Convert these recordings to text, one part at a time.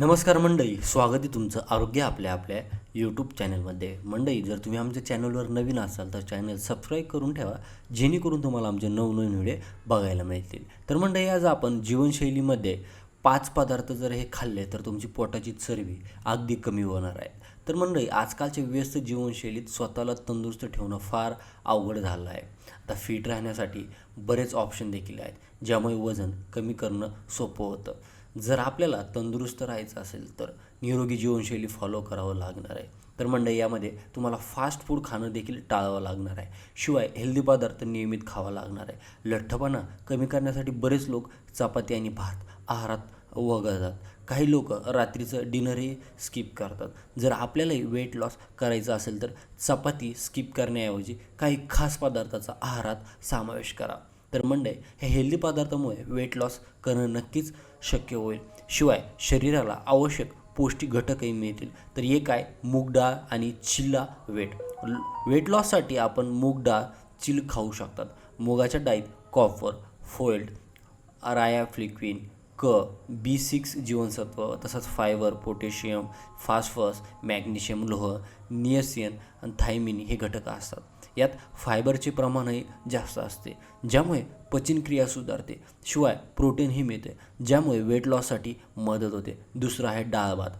नमस्कार मंडळी स्वागत आहे तुमचं आरोग्य आपल्या आपल्या यूट्यूब चॅनलमध्ये मंडळी जर तुम्ही आमच्या चॅनलवर नवीन असाल तर चॅनल सबस्क्राईब करून ठेवा जेणेकरून तुम्हाला आमचे नवनवीन व्हिडिओ बघायला मिळतील. तर मंडळी आज आपण जीवनशैलीमध्ये पाच पदार्थ जर हे खाल्ले तर तुमची पोटाची चरबी अगदी कमी होणार आहे. तर मंडळी आजकालच्या व्यस्त जीवनशैलीत स्वतःला तंदुरुस्त ठेवणं फार अवघड झालं आहे. आता फिट राहण्यासाठी बरेच ऑप्शन देखील आहेत ज्यामुळे वजन कमी करणं सोपं होतं. जर आपल्याला तंदुरुस्त राहायचं असेल तर निरोगी जीवनशैली फॉलो करावं लागणार आहे. तर मंडळी यामध्ये तुम्हाला फास्ट फूड खाणं देखील टाळावं लागणार आहे. शिवाय हेल्दी पदार्थ नियमित खावा लागणार आहे. लठ्ठपणा कमी करण्यासाठी बरेच लोक चपाती आणि भात आहारात वगळतात. काही लोक रात्रीचं डिनरही स्किप करतात. जर आपल्यालाही वेट लॉस करायचं असेल तर चपाती स्किप करण्याऐवजी काही खास पदार्थाचा आहारात समावेश करा. तर मंडई हे हेल्दी पदार्थामुळे वेट लॉस करणं नक्कीच शक्य होईल. शिवाय शरीराला आवश्यक पौष्टिक घटकही मिळतील. तर हे काय? मूग डाळ आणि चिल्ला वेट वेट लॉससाठी आपण मूग डाळ चिल खाऊ शकतात. मुगाच्या डाळीत कॉपर फोल्ड रायाफ्लिक्विन क बी सिक्स जीवनसत्व तसंच फायबर पोटॅशियम फॉस्फरस मॅग्नेशियम लोह नियसियन आणि थायमिन हे घटक असतात. यात फायबरचे प्रमाणही जास्त असते ज्यामुळे पचनक्रिया सुधारते. शिवाय प्रोटीनही मिळते ज्यामुळे वेट लॉससाठी मदत होते. दुसरं आहे डाळ भात.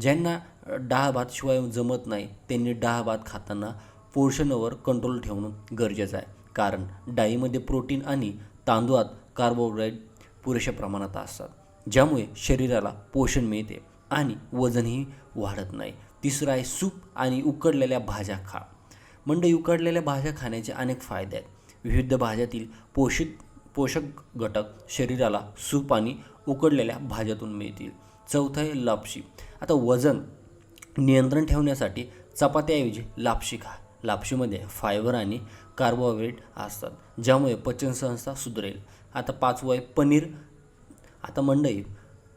ज्यांना डाळ भात शिवाय जमत नाही त्यांनी डाळ भात खाताना पोषणावर कंट्रोल ठेवणं गरजेचं आहे. कारण डाळीमध्ये प्रोटीन आणि तांदूळात कार्बोहायड्रेट पुरेशा प्रमाणात असतात. ज्यामुळे शरीराला पोषण मिळते आणि वजनही वाढत नाही. तिसरं आहे सूप आणि उकडलेल्या भाज्या खा. मंडई उकडलेल्या भाज्या खाण्याचे अनेक फायदे आहेत. विविध भाज्यातील पोषक पोषक घटक शरीराला सूप आणि उकडलेल्या भाज्यातून मिळतील. चौथं आहे लापशी. आता वजन नियंत्रण ठेवण्यासाठी चपात्याऐवजी लापशी खा. लापशीमध्ये फायबर आणि कार्बोहायड्रेट असतात ज्यामुळे पचनसंस्था सुधारेल. आता पाचवं आहे पनीर. आता मंडई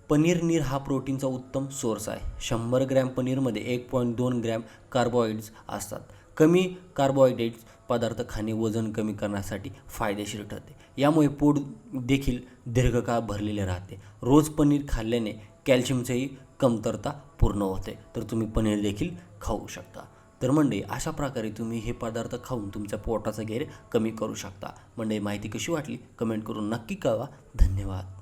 पनीर नीर हा प्रोटीनचा उत्तम सोर्स आहे. शंभर ग्रॅम पनीरमध्ये एक पॉईंट दोन ग्रॅम कार्बोहायड्रेट्स असतात. कमी कार्बोहायड्रेट्स पदार्थ खाणे वजन कमी करण्यासाठी फायदेशीर ठरते. यामुळे पोट देखील दीर्घकाळ भरलेले राहते. रोज पनीर खाल्ल्याने कॅल्शियमचीही कमतरता पूर्ण होते. तर तुम्ही पनीर देखील खाऊ शकता. तर मंडळी अशा प्रकारे तुम्ही हे पदार्थ खाऊन तुमच्या पोटाचा घेर कमी करू शकता. मंडळी माहिती कशी वाटली? कमेंट करून नक्की कळवा. धन्यवाद.